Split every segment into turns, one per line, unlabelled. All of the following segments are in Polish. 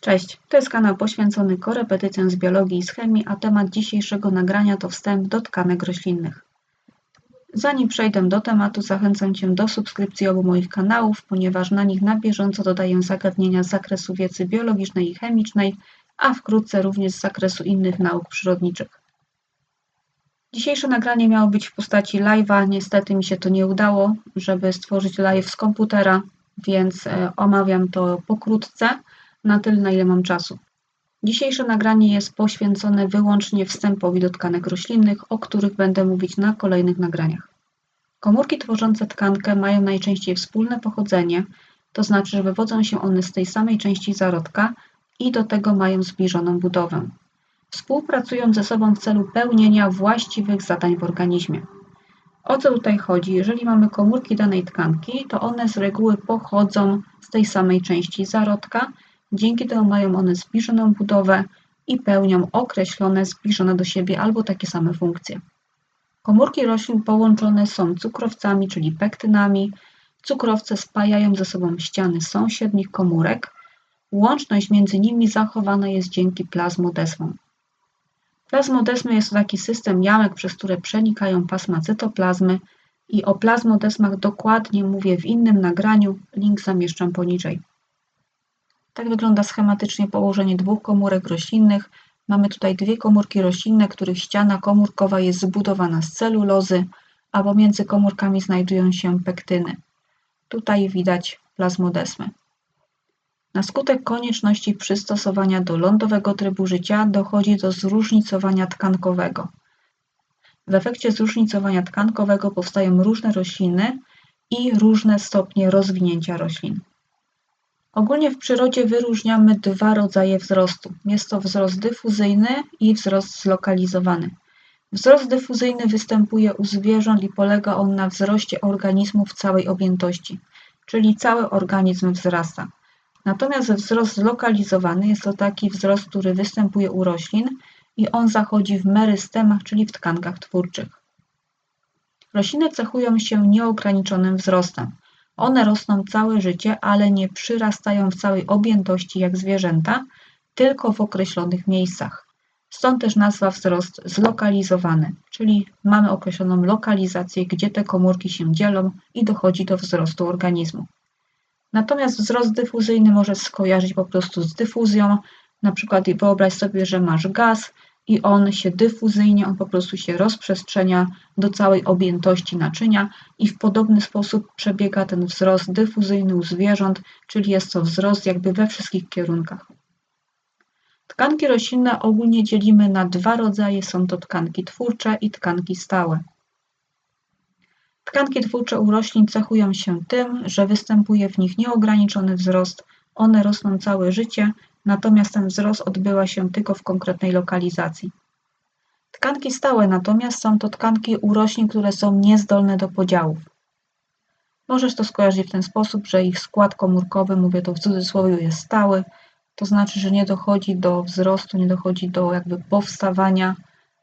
Cześć, to jest kanał poświęcony korepetycjom z biologii i z chemii, a temat dzisiejszego nagrania to wstęp do tkanek roślinnych. Zanim przejdę do tematu, zachęcam Cię do subskrypcji obu moich kanałów, ponieważ na nich na bieżąco dodaję zagadnienia z zakresu wiedzy biologicznej i chemicznej, a wkrótce również z zakresu innych nauk przyrodniczych. Dzisiejsze nagranie miało być w postaci live'a, niestety mi się to nie udało, żeby stworzyć live z komputera, więc e, omawiam to pokrótce na tyle, na ile mam czasu. Dzisiejsze nagranie jest poświęcone wyłącznie wstępowi do tkanek roślinnych, o których będę mówić na kolejnych nagraniach. Komórki tworzące tkankę mają najczęściej wspólne pochodzenie, to znaczy, że wywodzą się one z tej samej części zarodka i do tego mają zbliżoną budowę. Współpracują ze sobą w celu pełnienia właściwych zadań w organizmie. O co tutaj chodzi? Jeżeli mamy komórki danej tkanki, to one z reguły pochodzą z tej samej części zarodka Dzięki temu mają one zbliżoną budowę i pełnią określone, zbliżone do siebie albo takie same funkcje. Komórki roślin połączone są cukrowcami, czyli pektynami. Cukrowce spajają ze sobą ściany sąsiednich komórek. Łączność między nimi zachowana jest dzięki plazmodesmom. Plazmodesmy jest to taki system jamek, przez które przenikają pasma cytoplazmy i o plazmodesmach dokładnie mówię w innym nagraniu, link zamieszczam poniżej. Tak wygląda schematycznie położenie dwóch komórek roślinnych. Mamy tutaj dwie komórki roślinne, których ściana komórkowa jest zbudowana z celulozy, a pomiędzy komórkami znajdują się pektyny. Tutaj widać plazmodesmy. Na skutek konieczności przystosowania do lądowego trybu życia dochodzi do zróżnicowania tkankowego. W efekcie zróżnicowania tkankowego powstają różne rośliny i różne stopnie rozwinięcia roślin. Ogólnie w przyrodzie wyróżniamy dwa rodzaje wzrostu. Jest to wzrost dyfuzyjny i wzrost zlokalizowany. Wzrost dyfuzyjny występuje u zwierząt i polega on na wzroście organizmu w całej objętości, czyli cały organizm wzrasta. Natomiast wzrost zlokalizowany jest to taki wzrost, który występuje u roślin i on zachodzi w merystemach, czyli w tkankach twórczych. Rośliny cechują się nieograniczonym wzrostem. One rosną całe życie, ale nie przyrastają w całej objętości jak zwierzęta, tylko w określonych miejscach. Stąd też nazwa wzrost zlokalizowany, czyli mamy określoną lokalizację, gdzie te komórki się dzielą i dochodzi do wzrostu organizmu. Natomiast wzrost dyfuzyjny może skojarzyć po prostu z dyfuzją. Na przykład wyobraź sobie, że masz gaz i on się dyfuzyjnie, on po prostu się rozprzestrzenia do całej objętości naczynia i w podobny sposób przebiega ten wzrost dyfuzyjny u zwierząt, czyli jest to wzrost jakby we wszystkich kierunkach. Tkanki roślinne ogólnie dzielimy na dwa rodzaje, są to tkanki twórcze i tkanki stałe. Tkanki twórcze u roślin cechują się tym, że występuje w nich nieograniczony wzrost, one rosną całe życie natomiast ten wzrost odbywa się tylko w konkretnej lokalizacji. Tkanki stałe natomiast są to tkanki u roślin, które są niezdolne do podziałów. Możesz to skojarzyć w ten sposób, że ich skład komórkowy, mówię to w cudzysłowie, jest stały, to znaczy, że nie dochodzi do wzrostu, nie dochodzi do jakby powstawania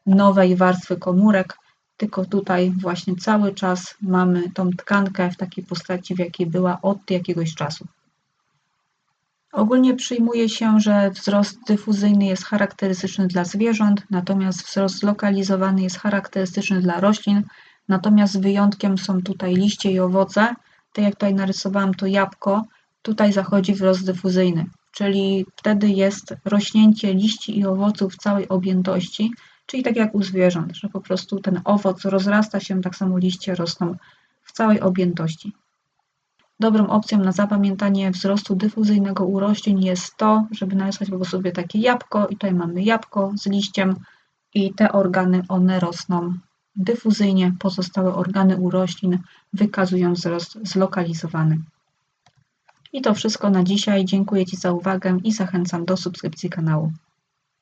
nowej warstwy komórek, tylko tutaj właśnie cały czas mamy tą tkankę w takiej postaci, w jakiej była od jakiegoś czasu. Ogólnie przyjmuje się, że wzrost dyfuzyjny jest charakterystyczny dla zwierząt, natomiast wzrost zlokalizowany jest charakterystyczny dla roślin, natomiast wyjątkiem są tutaj liście i owoce. Tak jak tutaj narysowałam to jabłko, tutaj zachodzi wzrost dyfuzyjny, czyli wtedy jest rośnięcie liści i owoców w całej objętości, czyli tak jak u zwierząt, że po prostu ten owoc rozrasta się, tak samo liście rosną w całej objętości. Dobrą opcją na zapamiętanie wzrostu dyfuzyjnego u roślin jest to, żeby narysować po prostu sobie takie jabłko i tutaj mamy jabłko z liściem i te organy, one rosną dyfuzyjnie, pozostałe organy u roślin wykazują wzrost zlokalizowany. I to wszystko na dzisiaj. Dziękuję Ci za uwagę i zachęcam do subskrypcji kanału.